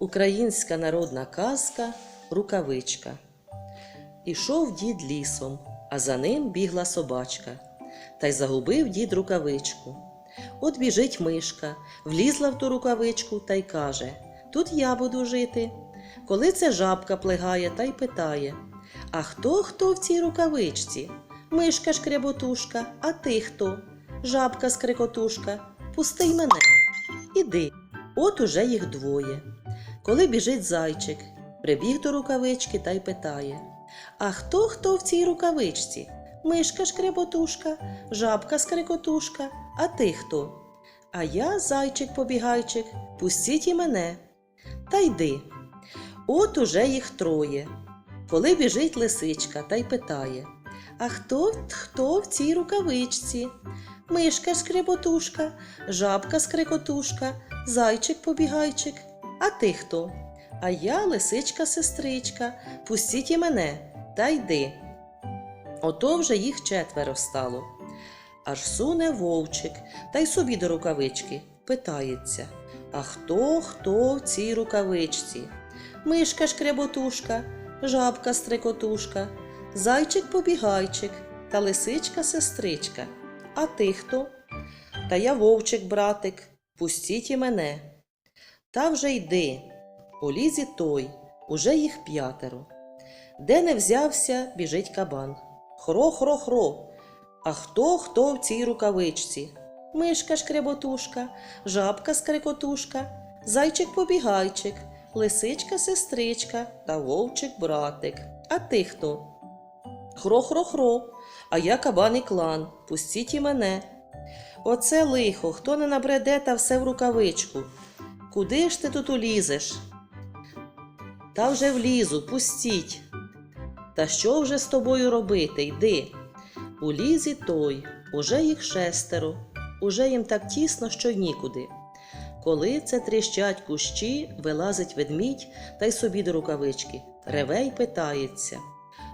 Українська народна казка Рукавичка. Ішов дід лісом, а за ним бігла собачка. Та й загубив дід рукавичку. От біжить мишка, влізла в ту рукавичку та й каже: Тут я буду жити. Коли це жабка плегає та й питає: А хто хто в цій рукавичці? Мишка шкряботушка, а ти хто? Жабка скрикотушка, пусти й мене. Іди. От уже їх двоє. Коли біжить зайчик, прибіг до рукавички та й питає: А хто хто в цій рукавичці? Мишка шкреботушка, жабка скрикотушка, а ти хто? А я, зайчик побігайчик, пустіть і мене. Та йди. От уже їх троє. Коли біжить лисичка та й питає: А хто хто в цій рукавичці? Мишка скреботушка, жабка скрикотушка, зайчик побігайчик. А ти хто? А я лисичка сестричка, пустіть і мене, та йди. Ото вже їх четверо стало. Аж суне вовчик та й собі до рукавички питається: А хто хто в цій рукавичці? Мишка шкреботушка, жабка стрикотушка, зайчик побігайчик та лисичка сестричка. А ти хто? Та я вовчик, братик, пустіть і мене. Та вже йди. Лізі той, уже їх п'ятеро. Де не взявся, біжить кабан. Хро-хро-хро. А хто хто в цій рукавичці? Мишка шкреботушка, жабка скрикотушка, зайчик побігайчик, лисичка сестричка та вовчик братик. А ти хто? Хро-хро-хро, а я кабан і клан, пустіть і мене. Оце лихо, хто не набреде та все в рукавичку. Куди ж ти тут улізеш? Та вже влізу, пустіть. Та що вже з тобою робити? Йди. У лізі той, уже їх шестеро, уже їм так тісно, що й нікуди. Коли це тріщать кущі, вилазить ведмідь та й собі до рукавички, реве й питається.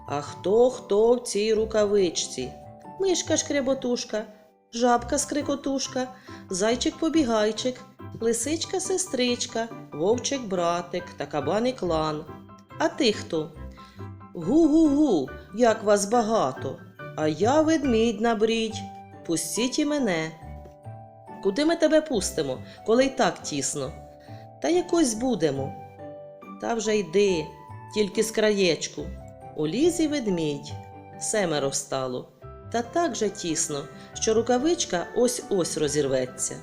А хто хто в цій рукавичці? Мишка шкреботушка, жабка скрикотушка, зайчик побігайчик, лисичка сестричка, вовчик братик та кабан і клан. А ти хто? Гу-гу-гу, як вас багато, а я ведмідь набрідь, пустіть і мене. Куди ми тебе пустимо, коли й так тісно? Та якось будемо. Та вже йди, тільки з краєчку. У лізі ведмідь, семеро стало, та так же тісно, що рукавичка ось ось розірветься.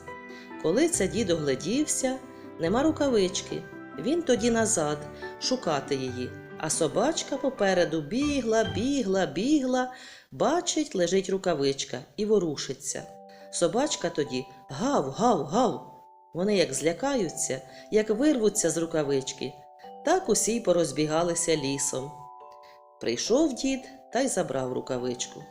Коли це дід оглядівся, нема рукавички. Він тоді назад шукати її, а собачка попереду бігла, бігла, бігла, бачить, лежить рукавичка і ворушиться. Собачка тоді гав, гав, гав. Вони як злякаються, як вирвуться з рукавички, так усі й порозбігалися лісом. Прийшов дід та й забрав рукавичку.